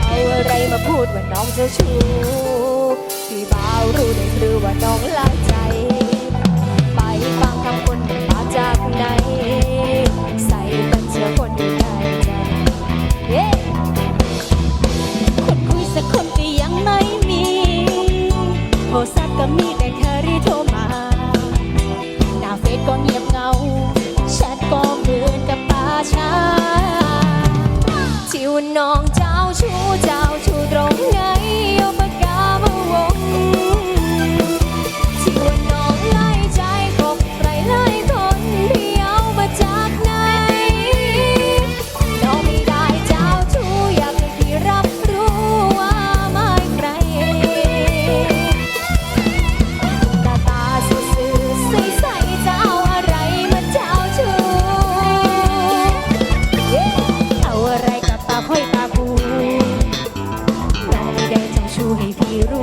เอาอะไรมาพูดว่าน้องเจ้าชูพี่บ่าวรู้ได้หรือว่าน้องลักใจ ไปฟังคำคนมาจากไหน ใส่เป็นเชื้อคนที่ใจคุยสักคนก็ยังไม่มีโทรศัพท์ก็มีแต่แครีโทร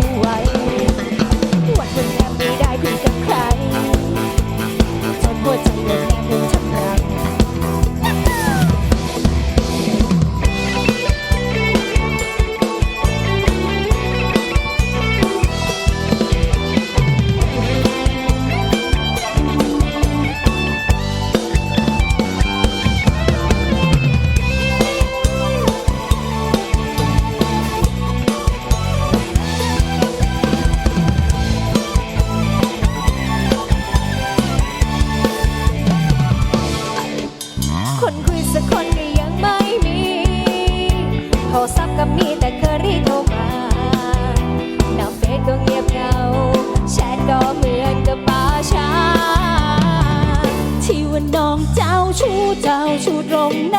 ให้พี่รู้ไว้ รศัพท์ก็มีแต่เคอรี่โทรมาหน้าเฟซก็เงียบเหงาแชทก็เหมือนกับป่าช้า ที่ว่าน้องเจ้าชู้เจ้าชู้ตรงไหน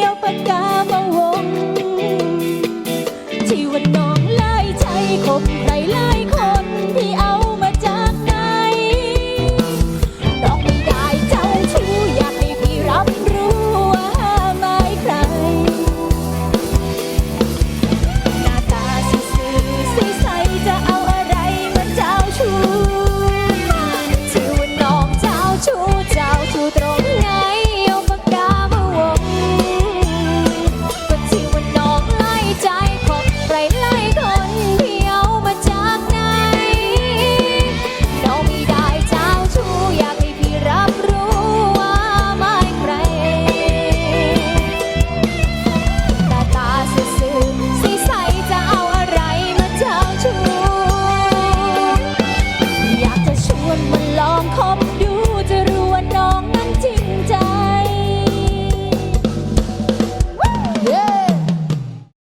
เอาปากกามาวง ที่ว่าน้องไล่ใจคบใครไล่คนที่เอา